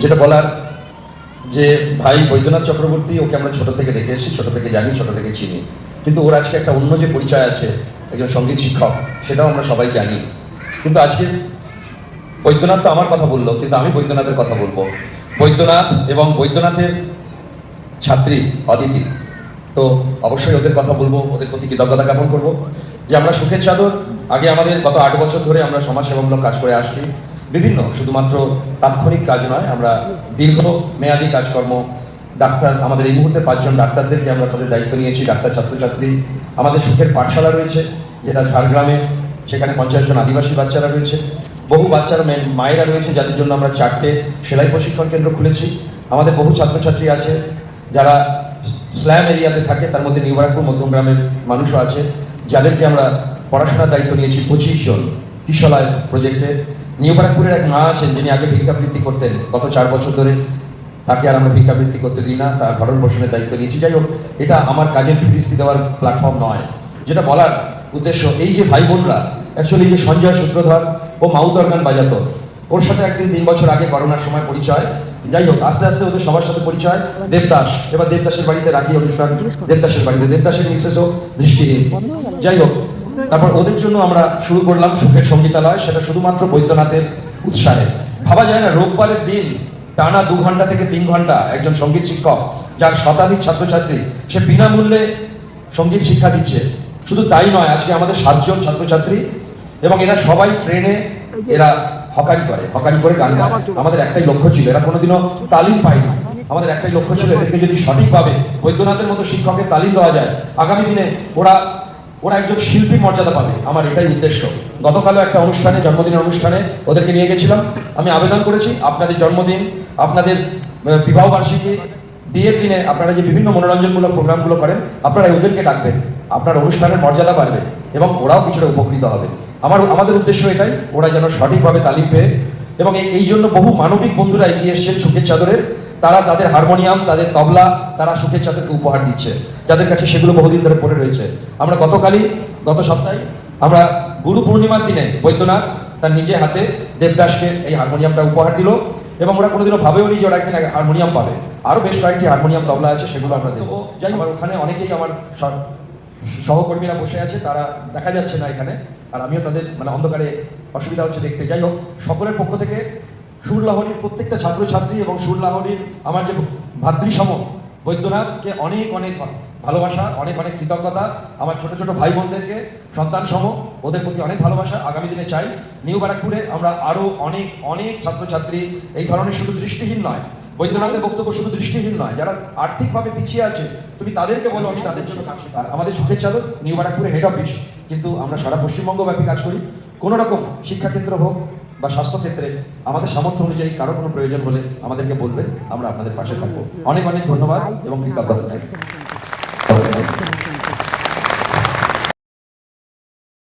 যেটা বলার যে ভাই বৈদ্যনাথ চক্রবর্তী, ওকে আমরা ছোট থেকে দেখে এসেছি, ছোট থেকে জানি, ছোট থেকে চিনি। কিন্তু ওর আজকে একটা অন্য যে পরিচয় আছে, একজন সংগীত শিক্ষক, সেটাও আমরা সবাই জানি। কিন্তু আজকে বৈদ্যনাথ তো আমার কথা বলল, কিন্তু আমি বৈদ্যনাথের কথা বলব। বৈদ্যনাথ এবং বৈদ্যনাথের ছাত্রী অদিতি। তো অবশ্যই ওদের কথা বলব, ওদের প্রতি কৃতজ্ঞতা জ্ঞাপন করব। যে আমরা সুখের চাদর, আগে আমাদের গত আট বছর ধরে আমরা সমাজসেবামূলক কাজ করে আসছি। বিভিন্ন, শুধুমাত্র তাৎক্ষণিক কাজ নয়, আমরা দীর্ঘ মেয়াদী কাজকর্ম, ডাক্তার, আমাদের এই মুহূর্তে পাঁচজন ডাক্তারদেরকে আমরা তাদের দায়িত্ব নিয়েছি, ডাক্তার, ছাত্রছাত্রী। আমাদের সুখের পাঠশালা রয়েছে, যেটা ঝাড়গ্রামে, সেখানে পঞ্চাশ জন আদিবাসী বাচ্চারা রয়েছে। বহু বাচ্চারা মেয়ে- মায়েরা রয়েছে, যাদের জন্য আমরা চারটে সেলাই প্রশিক্ষণ কেন্দ্র খুলেছি। আমাদের বহু ছাত্রছাত্রী আছে, যারা স্ল্যাম এরিয়াতে থাকে, তার মধ্যে নিউ বারাকপুর মধ্যম গ্রামের মানুষও আছে। যাদেরকে আমরা পড়াশোনার দায়িত্ব নিয়েছি পঁচিশ জন, কিশলায় প্রজেক্টে। নিউ বারাকপুরের এক মা আছেন যিনি আগে ভিক্ষাবৃত্তি করতেন, গত চার বছর ধরে, তাকে আর আমরা ভিক্ষাবৃত্তি করতে দিই না, তার ভরণ পোষণের দায়িত্ব নিয়েছি। যাই হোক, এটা আমার কাজের ফিরিস্তি দেওয়ার প্ল্যাটফর্ম নয়। যেটা বলার উদ্দেশ্য, এই যে ভাই বোনরা অ্যাকচুয়ালি যে সঞ্জয় সূত্রধর ও মাউত অর্গান বাজাতো, ওর সাথে একদিন তিন বছর আগে করোনার সময় পরিচয়। যাই হোক, আস্তে আস্তে ওদের সবার সাথে পরিচয়। দেবদাস, এবার দেবদাসের বাড়িতে রাখি অনুষ্ঠান। দেবদাসের বাড়িতে, দেবদাসের মিসেসও দৃষ্টিহীন। যাই হোক তারপর ওদের জন্য আমরা শুরু করলাম সুখের সঙ্গীতালয়। সেটা শুধুমাত্র বৈদ্যনাথের উৎসাহে। ভাবা যায় না, রোববারের দিন টানা দু ঘণ্টা থেকে তিন ঘণ্টা একজন সংগীত শিক্ষক, যার শতাধিক ছাত্রছাত্রী, সে বিনামূল্যে সংগীত শিক্ষা দিচ্ছে। শুধু তাই নয়, আজকে আমাদের সাতজন ছাত্রছাত্রী এবং এরা সবাই ট্রেনে এরা হকারি করে হকারি করে গান গায়। আমাদের একটাই লক্ষ্য ছিল, এরা কোনোদিনও তালিম পায় না আমাদের একটাই লক্ষ্য ছিল, এদেরকে যদি সঠিকভাবে বৈদ্যনাথের মতো শিক্ষকের তালিম দেওয়া যায়, আগামী দিনে ওরা ওরা একজন শিল্পীর মর্যাদা পাবে, আমার এটাই উদ্দেশ্য। গতকালও একটা অনুষ্ঠানে, জন্মদিনের অনুষ্ঠানে ওদেরকে নিয়ে গেছিলাম। আমি আবেদন করেছি, আপনাদের জন্মদিন, আপনাদের বিবাহ বার্ষিকী বিয়ের দিনে আপনারা যে বিভিন্ন মনোরঞ্জনমূলক প্রোগ্রামগুলো করেন, আপনারা ওদেরকে ডাকবেন, আপনার অনুষ্ঠানের মর্যাদা বাড়বে এবং ওরাও কিছুটা উপকৃত হবে। আমার, আমাদের উদ্দেশ্য এটাই, ওরা যেন সঠিকভাবে তালিম পেয়ে এবং এই জন্য বহু মানবিক বন্ধুরা এগিয়ে এসছেন সুখের চাদরের তারা তাদের হারমোনিয়াম তাদের তবলা তারা সুখের চাদরকে উপহার দিচ্ছে। যাদের কাছে সেগুলো বহুদিন ধরে পড়ে রয়েছে। আমরা গতকালই গত সপ্তাহে আমরা গুরু পূর্ণিমার দিনে বৈদ্যনাথ তার নিজে হাতে দেবদাসকে এই হারমোনিয়ামটা উপহার দিল এবং ওরা কোনোদিনও ভাবেও নি যে ওরা একদিন হারমোনিয়াম পাবে। আরও বেশ কয়েকটি হারমোনিয়াম তবলা আছে সেগুলো আমরা দেবো। যাই আমার ওখানে অনেকেই আমার সহকর্মীরা বসে আছে তারা দেখা যাচ্ছে না এখানে। আর আমিও তাদের মানে অন্ধকারে অসুবিধা হচ্ছে দেখতে। যাই হোক সকলের পক্ষ থেকে সুরলাহরির প্রত্যেকটা ছাত্রছাত্রী এবং সুরলাহরির আমার যে ভাতৃসম বৈদ্যনাথকে অনেক অনেক ভালোবাসা, অনেক অনেক কৃতজ্ঞতা আমার ছোট ছোট ভাই বোনদেরকে সন্তান সম ওদের প্রতি অনেক ভালোবাসা আগামী দিনে চাই। নিউ বারাকপুরে আমরা আরও অনেক অনেক ছাত্রছাত্রী, এই ধরনের শুধু দৃষ্টিহীন নয়, বৈদ্যনাথের বক্তব্য শুধু দৃষ্টিহীন নয়, যারা আর্থিকভাবে পিছিয়ে আছে, তুমি তাদেরকে বলো, আমি তাদের জন্য কাজ আমাদের সুখের চাদর, নিউ বারাকপুরে হেড অফিস কিন্তু আমরা সারা পশ্চিমবঙ্গ ব্যাপী কাজ করি। কোনো রকম শিক্ষাক্ষেত্র হোক বা স্বাস্থ্যক্ষেত্রে আমাদের সামর্থ্য অনুযায়ী কারও কোনো প্রয়োজন হলে আমাদেরকে বলবেন, আমরা আপনাদের পাশে থাকব। অনেক অনেক ধন্যবাদ এবং কৃতজ্ঞতা